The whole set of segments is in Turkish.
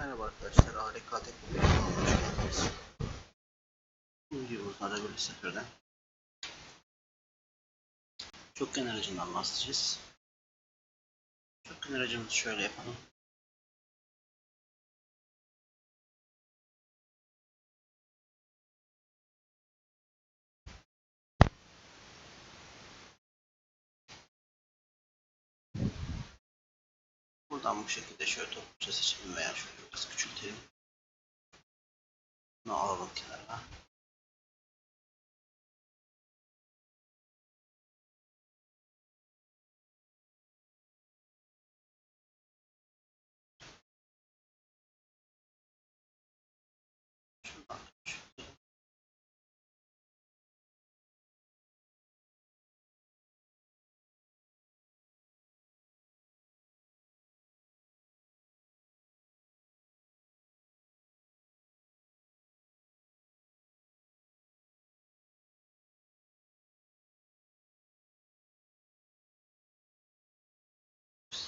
Merhaba arkadaşlar, ARK Teknoloji'ye hoş geldiniz. Bu videomuzda da böyle seferden çokgen aracından bahsedeceğiz. Çokgen aracımızı şöyle yapalım. Buradan bu şekilde şöyle topluca seçelim veya şöyle biraz küçültelim. Bunu alalım kenara.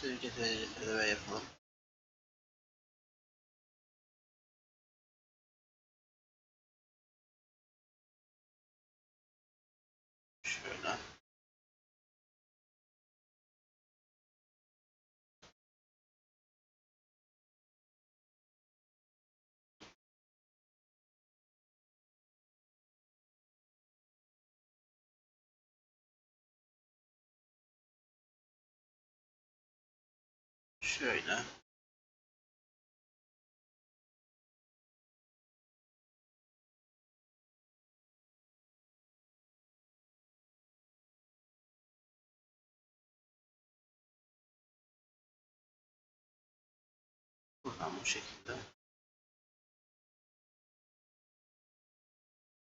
Sürücü ve yapalım. Şöyle. Şöyle. Buradan bu şekilde.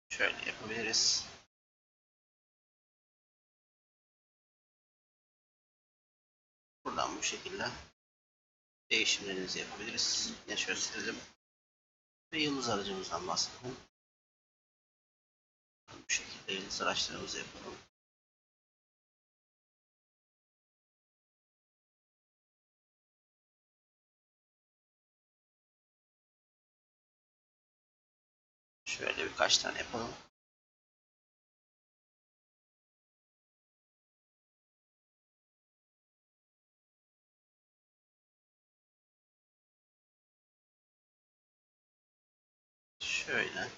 Şöyle yapabiliriz. Buradan bu şekilde değişimlerinizi yapabiliriz. Yine şöyle silelim. Ve yıldız aracımızdan bahsedelim. Bu şekilde yıldız araçlarımızı yapalım. Şöyle birkaç tane yapalım. Şöyle.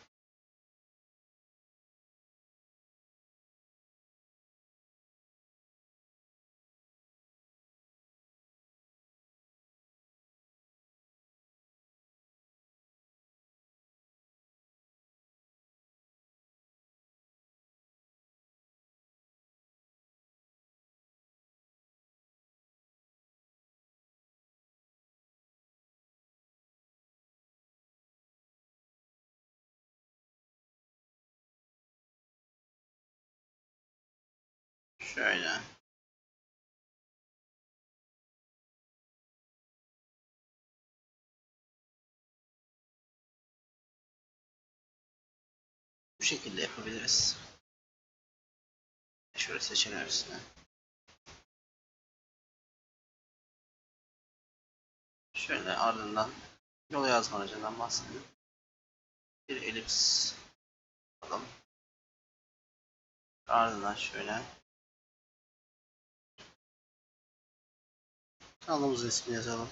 Şöyle. Bu şekilde yapabiliriz. Şöyle seçelim hepsini. Şöyle ardından yol yazma aracından bahsedelim. Bir elips alalım. Ardından şöyle kanalımızın ismini yazalım.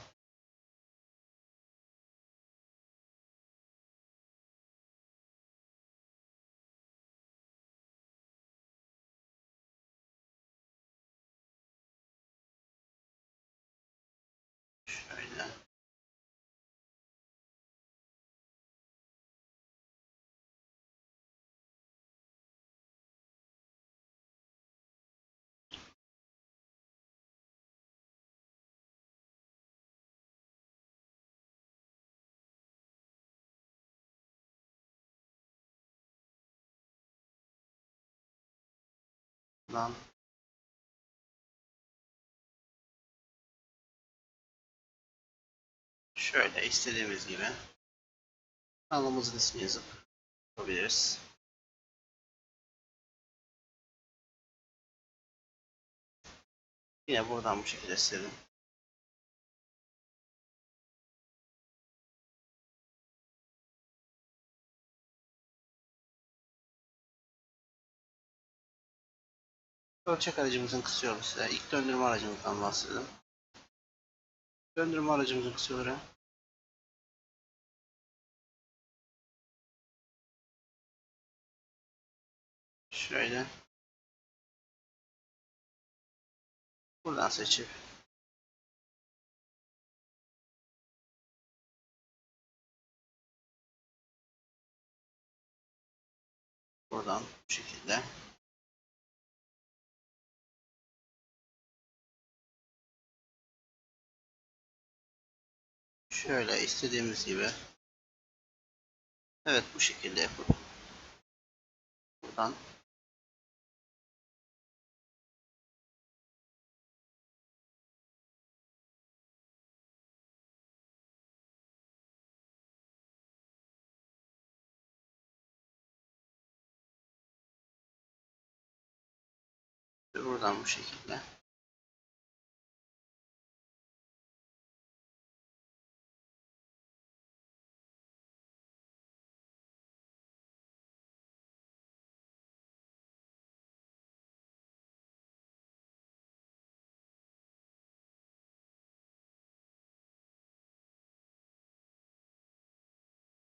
Şöyle. Lan şöyle istediğimiz gibi kanalımızın ismini yazıp yapabiliriz. Yine buradan bu şekilde silelim. Ölçek aracımızın kısa yolu size. İlk döndürme aracımızdan bahsedelim. Döndürme aracımızın kısa yolu. Şöyle. Buradan seçip buradan bu şekilde şöyle istediğimiz gibi. Evet bu şekilde yapıp buradan buradan bu şekilde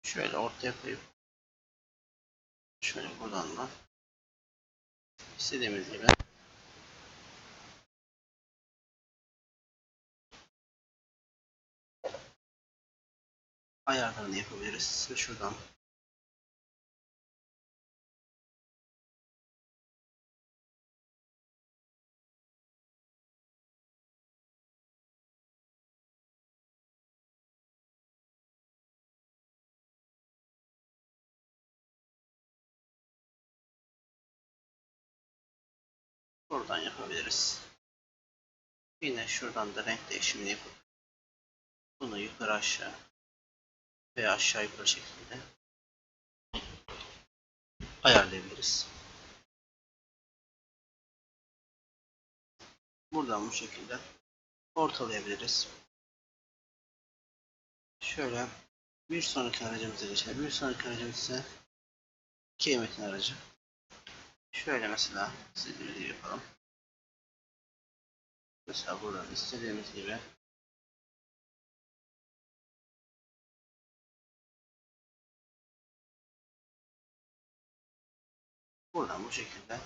şöyle ortaya koyup şöyle buradan da istediğimiz gibi ayarlarını yapabiliriz. Şuradan buradan yapabiliriz. Yine şuradan da renk değişimini yapıp bunu yukarı aşağı veya aşağı yukarı şeklinde ayarlayabiliriz. Buradan bu şekilde ortalayabiliriz. Şöyle bir sonraki aracımıza geçelim. Bir sonraki aracımız ise K-Metin aracı. Şöyle mesela istediğimiz gibi yapalım. Mesela buradan istediğimiz gibi buradan bu şekilde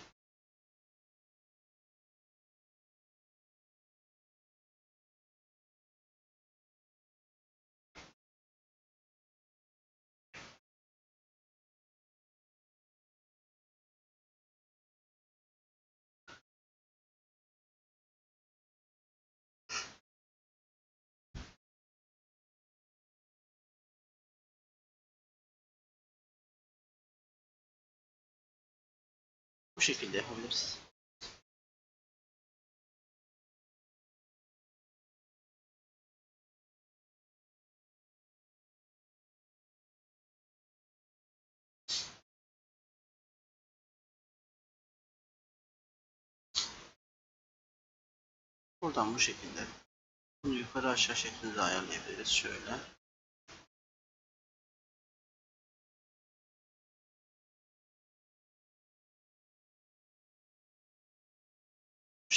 bu şekilde yapabiliriz. Buradan bu şekilde bunu yukarı aşağı şeklinde ayarlayabiliriz. Şöyle.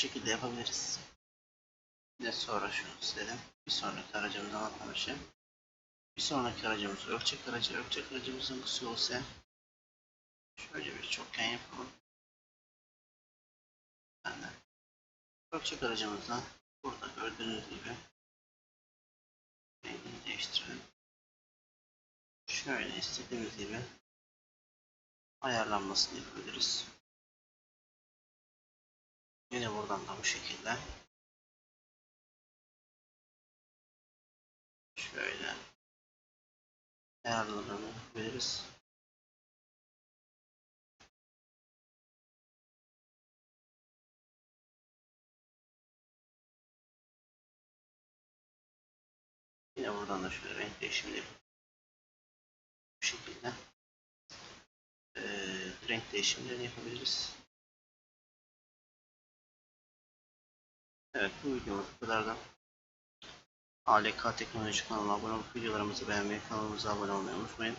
Şekilde yapabiliriz. Bir sonra şunu silelim. Bir sonraki aracımızdan atlamışım. Bir sonraki aracımız ölçek aracı. Ölçek aracımızın kısa ise şöyle bir çokgen yapalım. De ölçek aracımızdan burada gördüğünüz gibi rengini değiştirelim. Şöyle istediğimiz gibi ayarlanmasını yapabiliriz. Yine buradan da bu şekilde şöyle ayarlarını yapabiliriz. Yine buradan da şöyle renk değişimini bu şekilde eee, renk değişimlerini yapabiliriz. Evet bu videomuz bu kadardı. ALK Teknoloji kanalına abone olup videolarımızı beğenmeyi, kanalımıza abone olmayı unutmayın.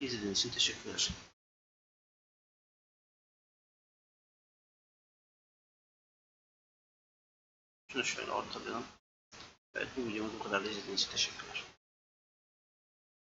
İzlediğiniz için teşekkürler. Şunu şöyle ortalayalım. Evet bu videomuz bu kadar. İzlediğiniz için teşekkürler.